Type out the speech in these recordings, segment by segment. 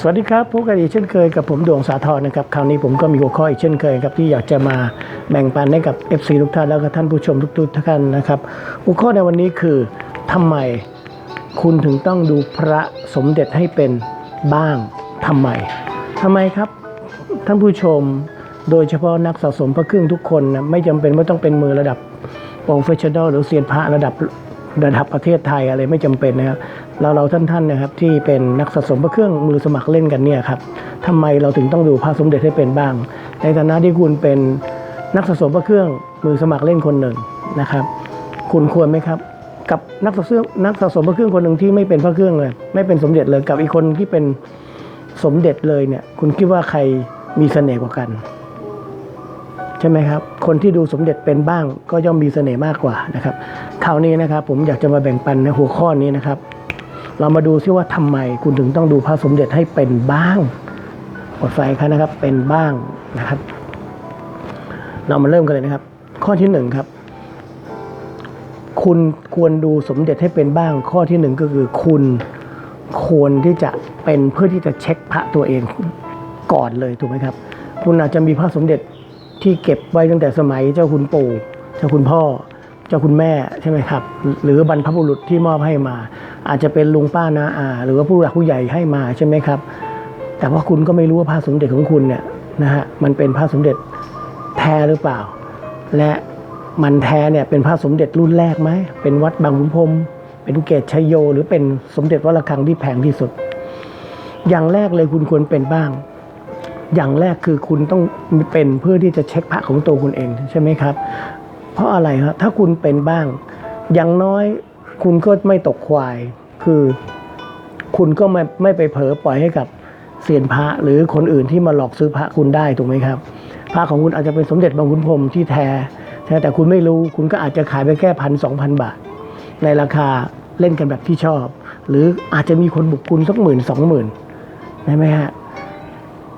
สวัสดีครับพบกันอีกเช่นเคยกับผมดวงสาธรนะครับคราวนี้ผมก็มีหัวข้ออีกเช่นเคยครับที่อยากจะมาแบ่งปันให้กับ FC ทุกท่านแล้วก็ท่านผู้ชมทุกๆท่านนะครับ หัวข้อในวันนี้คือทำไมคุณถึงต้องดูพระสมเด็จให้เป็นบ้างทำไมทำไมครับ ท่านผู้ชมโดยเฉพาะนักสะสมพระเครื่องทุกคนนะไม่จำเป็นว่าต้องเป็นมือระดับโปรเฟชชั่นอลหรือเซียนพระระดับระดับประเทศไทยอะไรไม่จำเป็นนะครับ เราเราท่านๆนะครับที่เป็นนักสะสมพระเครื่องมือสมัครเล่นกันเนี่ยครับทำไมเราถึงต้องดูพระสมเด็จให้เป็นบ้าง ในฐานะที่คุณเป็นนักสะสมพระเครื่องมือสมัครเล่นคนหนึ่งนะครับ คุณควรไหมครับ กับนักสะสมนักสะสมพระเครื่องคนหนึ่งที่ไม่เป็นพระเครื่องเลย ไม่เป็นสมเด็จเลยกับอีกคนที่เป็นสมเด็จเลยเนี่ย คุณคิดว่าใครมีเสน่ห์กว่ากันใช่ไหมครับ คนที่ดูสมเด็จเป็นบ้างก็ย่อมมีเสน่ห์มากกว่านะครับ คราวนี้นะครับผมอยากจะมาแบ่งปันในหัวข้อนี้นะครับ เรามาดูซิว่าทำไมคุณถึงต้องดูพระสมเด็จให้เป็นบ้างกดไฟครับนะครับ เป็นบ้างนะครับ เรามาเริ่มกันเลยนะครับ ข้อที่หนึ่งครับ คุณควรดูสมเด็จให้เป็นบ้าง ข้อที่หนึ่งก็คือคุณควรที่จะเป็นเพื่อที่จะเช็คพระตัวเองก่อนเลยถูกไหมครับ คุณอาจจะมีพระสมเด็จที่เก็บไว้ตั้งแต่สมัยเจ้าคุณปู่เจ้าคุณพ่อ เจ้าคุณแม่ใช่ไหมครับ หรือบรรพบุรุษที่มอบให้มา อาจจะเป็นลุงป้านาอา หรือว่าผู้หลักผู้ใหญ่ให้มาใช่ไหมครับ แต่ว่าคุณก็ไม่รู้ว่าพระสมเด็จของคุณเนี่ยนะฮะมันเป็นพระสมเด็จแท้หรือเปล่า และมันแท้เนี่ยเป็นพระสมเด็จรุ่นแรกไหมเป็นวัดบางขุนพรมเป็นเกตชัยโย หรือเป็นสมเด็จวัดระฆังที่แพงที่สุด อย่างแรกเลยคุณควรเป็นบ้าง อย่างแรกคือคุณต้องเป็นเพื่อที่จะเช็คพระของตัวคุณเองใช่ไหมครับ เพราะอะไรครับถ้าคุณเป็นบ้าง อย่างน้อยคุณก็ไม่ตกควาย คือคุณก็ไม่ไม่ไปเผลอปล่อยให้กับเซียนพระหรือคนอื่นที่มาหลอกซื้อพระคุณได้ถูกไหมครับพระของคุณอาจจะเป็นสมเด็จบางขุนพรมที่แท้ใช่แต่คุณไม่รู้คุณก็อาจจะขายไปแค่พันสองพันบาท ในราคาเล่นกันแบบที่ชอบ หรืออาจจะมีคนบุกคุณสักหมื่นสองหมื่นได้ไหมฮะ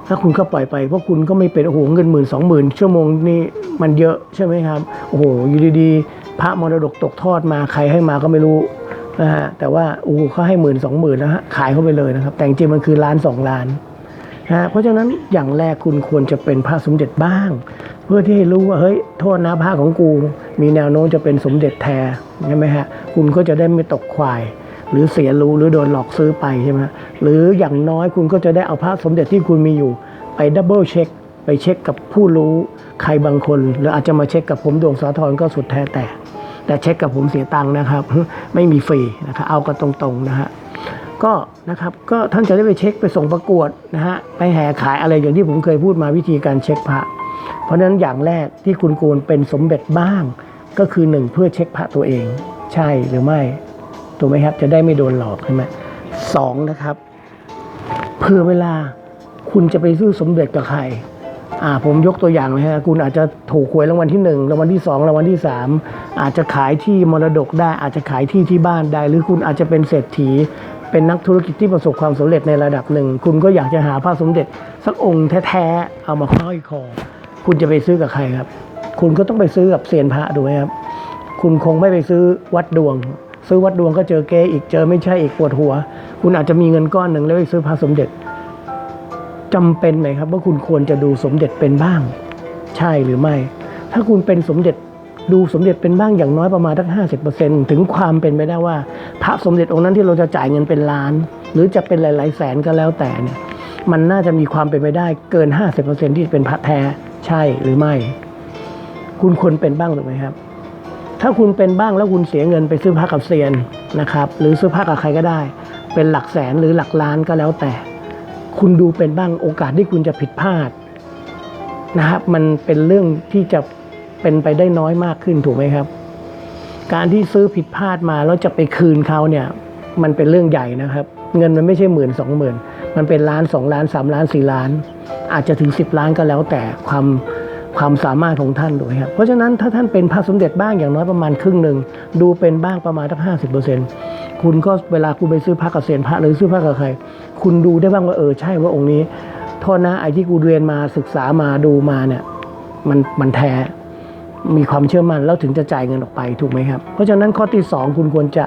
ถ้าคุณก็ปล่อยไปเพราะคุณก็ไม่เป็นโอ้โหเงินหมื่นสองหมื่นชั่วโมงนี่มันเยอะใช่ไหมครับโอ้โหอยู่ดีๆพระมรดกตกทอดมาใครให้มาก็ไม่รู้นะฮะแต่ว่าโอ้โหเขาให้หมื่นสองหมื่นนะฮะขายเข้าไปเลยนะครับ แต่จริงมันคือล้านสองล้านนะฮะเพราะฉะนั้นอย่างแรกคุณควรจะเป็นพระสมเด็จบ้าง เพื่อที่ให้รู้ว่าเฮ้ยโทษนะพระของกู มีแนวโน้มจะเป็นสมเด็จแท้ใช่ไหมฮะคุณก็จะได้ไม่ตกควาย หรือเสียรู้หรือโดนหลอกซื้อไปใช่ไหมหรืออย่างน้อยคุณก็จะได้เอาพระสมเด็จที่คุณมีอยู่ ไปดับเบิลเช็คไปเช็คกับผู้รู้ใครบางคน หรืออาจจะมาเช็คกับผมดวงสาธรก็สุดแท้แต่ แต่เช็คกับผมเสียตังค์นะครับ ไม่มีฟรีนะครับเอากันตรงๆนะฮะก็นะครับก็ท่านจะได้ไปเช็คไปส่งประกวดนะฮะไปแห่ขายอะไรอย่างที่ผมเคยพูดมาวิธีการเช็คพระ เพราะฉะนั้นอย่างแรกที่คุณควรเป็นสมเด็จบ้าง ก็คือหนึ่งเพื่อเช็คพระตัวเอง ใช่หรือไม่ ถูกไหมครับ จะได้ไม่โดนหลอกใช่ไหมสองนะครับเพื่อเวลาคุณจะไปซื้อสมเด็จกับใครอ่าผมยกตัวอย่างเลยฮะคุณอาจจะถูกหวยรางวัลที่หนึ่งรางวัลที่สองรางวัลที่สามอาจจะขายที่มรดกได้ อาจจะขายที่ที่บ้านได้ หรือคุณอาจจะเป็นเศรษฐี เป็นนักธุรกิจที่ประสบความสำเร็จในระดับหนึ่ง คุณก็อยากจะหาพระสมเด็จสักองค์แท้ๆเอามาห้อยคอ คุณจะไปซื้อกับใครครับ คุณก็ต้องไปซื้อกับเซียนพระดูไหมครับ คุณคงไม่ไปซื้อวัดดวง ซื้อวัดดวงก็เจอเกอีกเจอไม่ใช่อีกปวดหัว คุณอาจจะมีเงินก้อนหนึ่งแล้วไปซื้อพระสมเด็จจำเป็นไหมครับ ว่าคุณควรจะดูสมเด็จเป็นบ้าง ใช่หรือไม่ ถ้าคุณเป็นสมเด็จดูสมเด็จเป็นบ้างอย่างน้อยประมาณทั้งห้าสิบเปอร์เซ็นถึงความเป็นไปได้ว่า พระสมเด็จองค์นั้นที่เราจะจ่ายเงินเป็นล้าน หรือจะเป็นหลาย ๆ แสนก็แล้วแต่เนี่ย มันน่าจะมีความเป็นไปได้เกินห้าสิบเปอร์เซ็นที่เป็นพระแท้ใช่หรือไม่ คุณควรเป็นบ้างถูกไหมครับ ถ้าคุณเป็นบ้างแล้วคุณเสียเงินไปซื้อพระกับเซียนนะครับหรือซื้อพระกับใครก็ได้ เป็นหลักแสนหรือหลักล้านก็แล้วแต่ คุณดูเป็นบ้างโอกาสที่คุณจะผิดพลาดนะครับมันเป็นเรื่องที่จะเป็นไปได้น้อยมากขึ้นถูกไหมครับ การที่ซื้อผิดพลาดมาแล้วจะไปคืนเขาเนี่ย มันเป็นเรื่องใหญ่นะครับ เงินมันไม่ใช่หมื่นสองหมื่นมันเป็นล้านสองล้านสามล้านสี่ล้าน อาจจะถึงสิบล้านก็แล้วแต่ความ ความสามารถของท่านถูกไหมครับเพราะฉะนั้นถ้าท่านเป็นพระสมเด็จบ้างอย่างน้อยประมาณครึ่งหนึ่งดูเป็นบ้างประมาณทั้งห้าสิบเปอร์เซ็นต์คุณก็เวลาคุณไปซื้อพระกับเซียนพระหรือซื้อพระกับใคร คุณดูได้บ้างว่าเออใช่ว่าองค์นี้โทษนะไอ้ที่กูเรียนมาศึกษามาดูมาเนี่ยมันมันแท้มีความเชื่อมั่นแล้วถึงจะจ่ายเงินออกไปถูกไหมครับ เพราะฉะนั้นข้อที่สองคุณควรจะ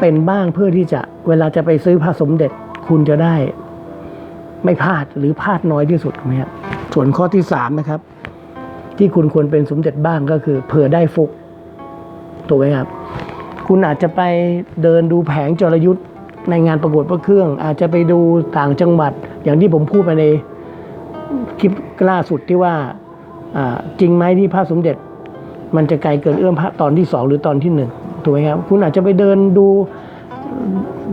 เป็นบ้างเพื่อที่จะเวลาจะไปซื้อพระสมเด็จคุณจะได้ไม่พลาดหรือพลาดน้อยที่สุดไหมครับส่วนข้อที่สามนะครับ ที่คุณควรเป็นสมเด็จบ้างก็คือเผื่อได้ฟุกถูกไหมครับ คุณอาจจะไปเดินดูแผงจรยุทธ์ในงานประกวดพระเครื่อง อาจจะไปดูต่างจังหวัด อย่างที่ผมพูดไปในคลิปล่าสุดที่ว่าจริงไหมที่พระสมเด็จ มันจะไกลเกินเอื้อมพระตอนที่สองหรือตอนที่หนึ่งถูกไหมครับ คุณอาจจะไปเดินดู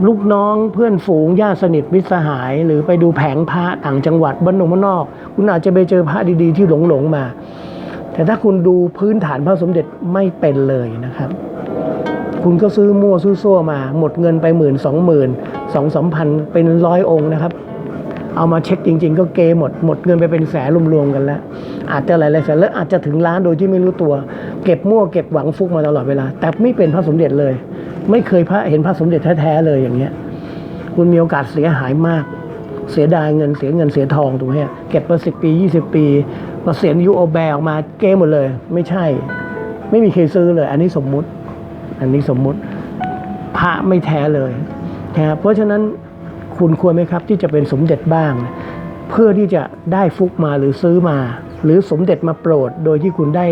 ลูกน้องเพื่อนฝูงญาติสนิทมิตรสหาย หรือไปดูแผงพระต่างจังหวัดบ้านนอกบ้านนอก คุณอาจจะไปเจอพระดีๆที่หลงหลงๆมา แต่ถ้าคุณดูพื้นฐานพระสมเด็จไม่เป็นเลยนะครับ คุณก็ซื้อมั่วซื้อซั่วมา หมดเงินไปหมื่นสองหมื่นสองสามพันเป็นร้อยองค์นะครับ เอามาเช็คจริง ๆ ก็เกหมดหมดเงินไปเป็นแสนรวมๆกันแล้ว อาจจะหลายๆแสนแล้วอาจจะถึงล้านโดยที่ไม่รู้ตัว เก็บมั่วเก็บหวังฟุกมาตลอดเวลา แต่ไม่เป็นพระสมเด็จเลย ไม่เคยพระเห็นพระสมเด็จแท้ๆเลยอย่างเงี้ย คุณมีโอกาสเสียหายมากเสียดายเงินเสียเงินเสียทองถูกไหมเก็บมาสิบปียี่สิ บปีมาเสียอายุโอแบออกมาเกหมดเลย ไม่ใช่ ไม่มีใครซื้อเลย อันนี้สมมุติ อันนี้สมมุติพระไม่แท้เลยนะครับเพราะฉะนั้นคุณควรไหมครับที่จะเป็นสมเด็จบ้าง เพื่อที่จะได้ฟุกมาหรือซื้อมา หรือสมเด็จมาโปรด โดยที่คุณได้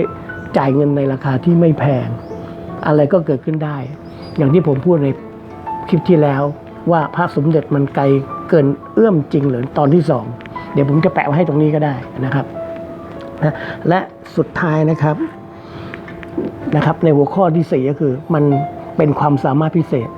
จ่ายเงินในราคาที่ไม่แพง อะไรก็เกิดขึ้นได้ อย่างที่ผมพูดในคลิปที่แล้วว่าพระสมเด็จมันไกลเกินเอื้อมจริงหรือตอนที่สองเดี๋ยวผมจะแปะไว้ให้ตรงนี้ก็ได้นะครับ นะและสุดท้ายนะครับนะครับ ในหัวข้อที่สี่ก็คือมันเป็นความสามารถพิเศษ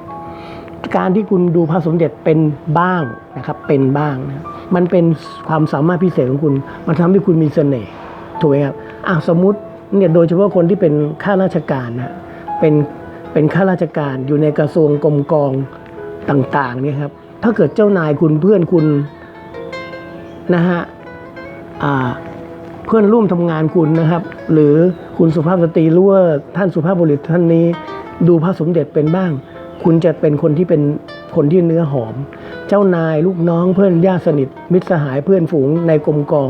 การที่คุณดูพระสมเด็จเป็นบ้างนะครับเป็นบ้างนะมันเป็นความสามารถพิเศษของคุณ มันทำให้คุณมีเสน่ห์ถูกไหมครับอะสมมติเนี่ยโดยเฉพาะคนที่เป็นข้าราชการนะเป็นเป็นข้าราชการอยู่ในกระทรวงกรมกองต่างๆเนี่ยครับถ้าเกิดเจ้านายคุณเพื่อนคุณนะฮะอ่า เพื่อนร่วมทำงานคุณนะครับ หรือคุณสุภาพสตรีรู้ว่าท่านสุภาพบุรุษท่านนี้ ดูพระสมเด็จเป็นบ้าง คุณจะเป็นคนที่เป็นคนที่เนื้อหอม เจ้านายลูกน้องเพื่อนญาติสนิท มิตรสหายเพื่อนฝูงในกรมกอง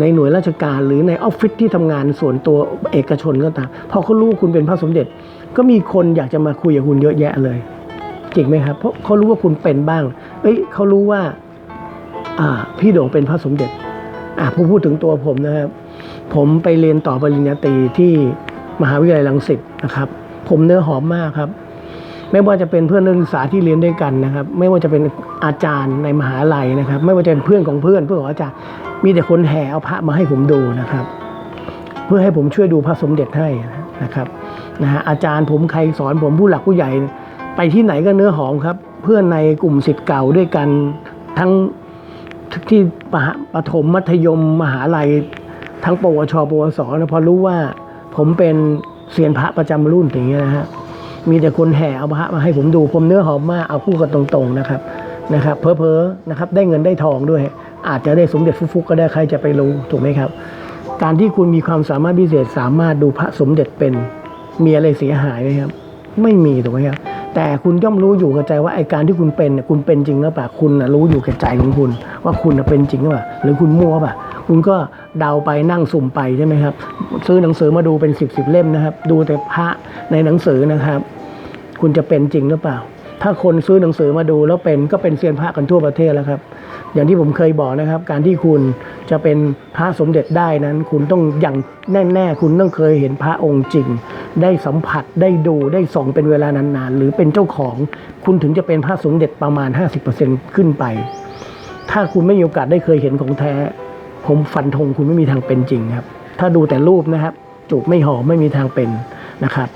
ในหน่วยราชการหรือในออฟฟิศที่ทำงานส่วนตัวเอกชนก็ตามพอเขารู้คุณเป็นพระสมเด็จ ก็มีคนอยากจะมาคุยกับคุณเยอะแยะเลยจริงไหมครับเพราะเขารู้ว่าคุณเป็นบ้าง เอ้ยเขารู้ว่า อ่า พี่โด่งเป็นพระสมเด็จ อะผมพูดถึงตัวผมนะครับ ผมไปเรียนต่อปริญญาตรีที่มหาวิทยาลัยรังสิตนะครับ ผมเนื้อหอมมากครับ ไม่ว่าจะเป็นเพื่อนนักศึกษาที่เรียนด้วยกันนะครับ ไม่ว่าจะเป็นอาจารย์ในมหาลัยนะครับ ไม่ว่าจะเป็นเพื่อนของเพื่อนเพื่อนของอาจารย์มีแต่คนแห่เอาพระมาให้ผมดูนะครับ เพื่อให้ผมช่วยดูพระสมเด็จให้นะครับนะฮะอาจารย์ผมใครสอนผมผู้หลักผู้ใหญ่ ไปที่ไหนก็เนื้อหอมครับ เพื่อนในกลุ่มศิษย์เก่าด้วยกันทั้ง ที่ปะประถมมัธยมมหาลัย ทั้งปวช ปวสนะพอรู้ว่าผมเป็นเซียนพระประจำรุ่นอย่างเงี้ยนะฮะมีแต่คนแห่เอาพระมาให้ผมดูผมเนื้อหอมมากเอาพูดกันตรงๆนะครับนะครับเพอเพอๆนะครับได้เงินได้ทองด้วย อาจจะได้สมเด็จฟุกๆก็ได้ใครจะไปรู้ถูกไหมครับ การที่คุณมีความสามารถพิเศษสามารถดูพระสมเด็จเป็นมีอะไรเสียหายไหมครับ ไม่มีถูกไหมครับ แต่คุณย่อมรู้อยู่กับใจว่าไอการที่คุณเป็นเนี่ยคุณเป็นจริงหรือเปล่าคุณนะรู้อยู่กับใจของคุณ ว่าคุณนะเป็นจริงหรือเปล่าหรือคุณมั่วเปล่าคุณก็เดาไปนั่งสุ่มไปใช่ไหมครับ ซื้อหนังสือมาดูเป็นสิบสิบเล่มนะครับ ดูแต่พระในหนังสือนะครับ คุณจะเป็นจริงหรือเปล่า ถ้าคนซื้อหนังสือมาดูแล้วเป็นก็เป็นเซียนพระกันทั่วประเทศแล้วครับ อย่างที่ผมเคยบอกนะครับ การที่คุณจะเป็นพระสมเด็จได้นั้น คุณต้องอย่างแน่ ๆ คุณต้องเคยเห็นพระองค์จริง ได้สัมผัสได้ดูได้ส่องเป็นเวลานานๆ หรือเป็นเจ้าของ คุณถึงจะเป็นพระสมเด็จประมาณ 50%ขึ้นไป ถ้าคุณไม่มีโอกาสได้เคยเห็นของแท้ ผมฟันธงคุณไม่มีทางเป็นจริงครับ ถ้าดูแต่รูปนะครับ จูบไม่หอมไม่มีทางเป็นนะครับ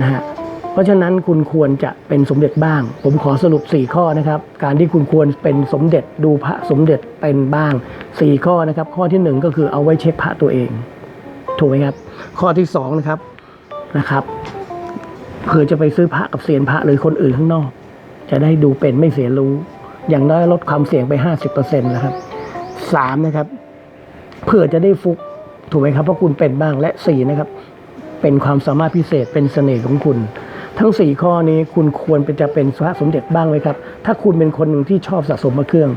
นะฮะเพราะฉะนั้นคุณควรจะเป็นสมเด็จบ้าง ผมขอสรุป 4 ข้อนะครับ การที่คุณควรเป็นสมเด็จดูพระสมเด็จเป็นบ้าง 4 ข้อนะครับ ข้อที่ 1 ก็คือเอาไว้เช็คพระตัวเอง ถูกไหมครับ ข้อที่2นะครับ นะครับเผื่อจะไปซื้อพระกับเซียนพระหรือคนอื่นข้างนอก จะได้ดูเป็นไม่เสียรู้ อย่างน้อยลดความเสี่ยงไป50%นต์นะครับสามนะครับเพื่อจะได้ฟุกถูกไหมครับเพราะคุณเป็นบ้างและสี่นะครับ เป็นความสามารถพิเศษเป็นเสน่ห์ของคุณ ทั้งสี่ข้อนี้คุณควรเป็นจะเป็นพระสมเด็จบ้างไหมครับ ถ้าคุณเป็นคนหนึ่งที่ชอบสะสมพระเครื่อง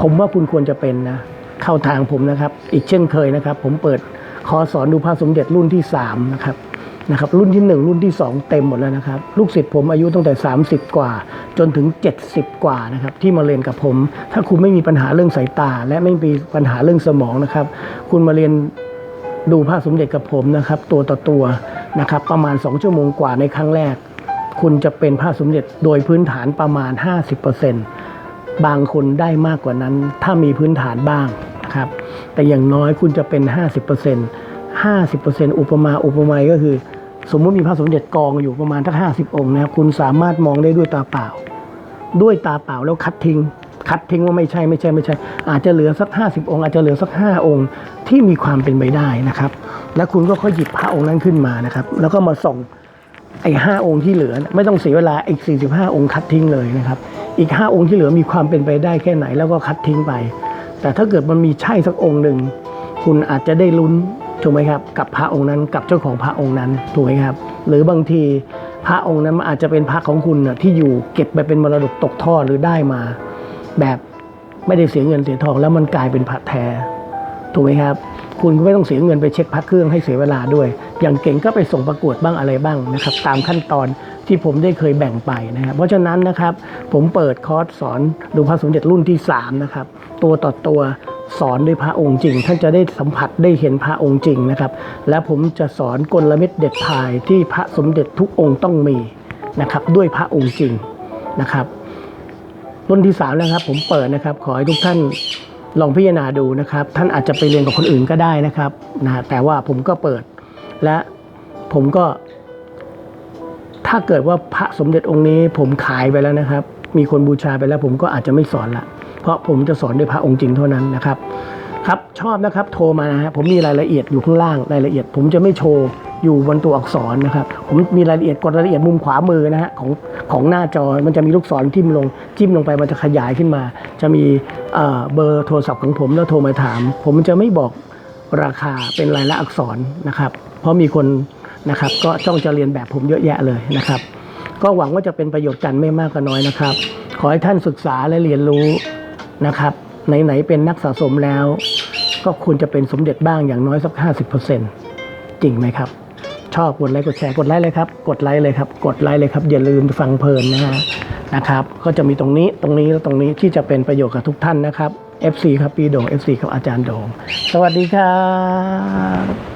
ผมว่าคุณควรจะเป็นนะเข้าทางผมนะครับ อีกเช่นเคยนะครับ ผมเปิด ขอสอนดูพระสมเด็จรุ่นที่สามนะครับนะครับรุ่นที่หนึ่งรุ่นที่สองเต็มหมดแล้วนะครับ ลูกศิษย์ผมอายุตั้งแต่ 30 กว่า จนถึง 70 กว่านะครับที่มาเรียนกับผม ถ้าคุณไม่มีปัญหาเรื่องสายตา และไม่มีปัญหาเรื่องสมองนะครับ คุณมาเรียนดูพระสมเด็จกับผมนะครับ ตัวต่อตัวนะครับ ประมาณ 2 ชั่วโมงกว่าในครั้งแรก คุณจะเป็นพระสมเด็จโดยพื้นฐานประมาณ 50%บางคนได้มากกว่านั้น ถ้ามีพื้นฐานบ้างนะครับ แต่อย่างน้อยคุณจะเป็น 50% 50%อุปมาอุปไมยก็คือ สมมุติมีพระสมเด็จกองอยู่ประมาณทัก50 องค์นะครับคุณสามารถมองได้ด้วยตาเปล่า ด้วยตาเปล่าแล้วคัดทิ้ง คัดทิ้งว่าไม่ใช่ไม่ใช่ไม่ใช่ อาจจะเหลือสัก 50 องค์ อาจจะเหลือสัก 5 องค์ที่มีความเป็นไปได้นะครับ แล้วคุณก็ค่อยหยิบพระองค์นั้นขึ้นมานะครับ แล้วก็มาส่งไอ้ห้าองค์ที่เหลือไม่ต้องเสียเวลาอีก 45 องค์คัดทิ้งเลยนะครับ อีก 5 องค์ที่เหลือมีความเป็นไปได้แค่ไหนแล้วก็คัดทิ้งไป แต่ถ้าเกิดมันมีใช่สักองค์หนึ่งคุณอาจจะได้ลุ้นถูกไหมครับ กับพระองค์นั้นกับเจ้าของพระองค์นั้นถูกไหมครับ หรือบางทีพระองค์นั้นมันอาจจะเป็นพระของคุณนะที่อยู่เก็บไปเป็นมรดกตกทอดหรือได้มา แบบไม่ได้เสียเงินเสียทองแล้วมันกลายเป็นพระแท้ ถูกไหมครับ คุณก็ไม่ต้องเสียเงินไปเช็คพระเครื่องให้เสียเวลาด้วย อย่างเก่งก็ไปส่งประกวดบ้างอะไรบ้างนะครับ ตามขั้นตอนที่ผมได้เคยแบ่งไปนะครับเพราะฉะนั้นนะครับผมเปิดคอร์สสอนดูพระสมเด็จรุ่นที่3นะครับตัวต่อตัวสอนด้วยพระองค์จริง ท่านจะได้สัมผัสได้เห็นพระองค์จริงนะครับ และผมจะสอนกลเม็ดเด็ดพายที่พระสมเด็จทุกองค์ต้องมีนะครับด้วยพระองค์จริงนะครับรุ่นที่สามนะครับผมเปิดนะครับขอให้ทุกท่าน ลองพิจารณาดูนะครับ ท่านอาจจะไปเรียนกับคนอื่นก็ได้นะครับนะแต่ว่าผมก็เปิด และผมก็ ถ้าเกิดว่าพระสมเด็จองค์นี้ ผมขายไปแล้วนะครับ มีคนบูชาไปแล้ว ผมก็อาจจะไม่สอนละเพราะผมจะสอนด้วยพระองค์จริงเท่านั้นนะครับ ครับชอบนะครับโทรมานะฮะผมมีรายละเอียดอยู่ข้างล่างรายละเอียด ผมจะไม่โชว์อยู่บนตัวอักษรนะครับผมมีรายละเอียดกดรายละเอียดมุมขวามือนะฮะของของหน้าจอมันจะมีลูกศรจิ้มลงจิ้มลงไปมันจะขยายขึ้นมา จะมีเบอร์โทรศัพท์ของผมแล้วโทรมาถาม ผมจะไม่บอกราคาเป็นรายละอักษรนะครับ เพราะมีคนนะครับก็จ้องจะเรียนแบบผมเยอะแยะเลยนะครับ ก็หวังว่าจะเป็นประโยชน์กันไม่มากก็น้อยนะครับ ขอให้ท่านศึกษาและเรียนรู้นะครับไหนๆเป็นนักสะสมแล้ว ก็ควรจะเป็นสมเด็จบ้างอย่างน้อยสัก 50%จริงไหมครับ ชอบกดไลค์กดแชร์กดไลค์เลยครับ กดไลค์เลยครับ กดไลค์เลยครับ อย่าลืมฟังเพลินนะฮะนะครับ ก็จะมีตรงนี้ตรงนี้และตรงนี้ที่จะเป็นประโยชน์กับทุกท่านนะครับ FC ครับปีโดง FC ครับอาจารย์โดง สวัสดีครับ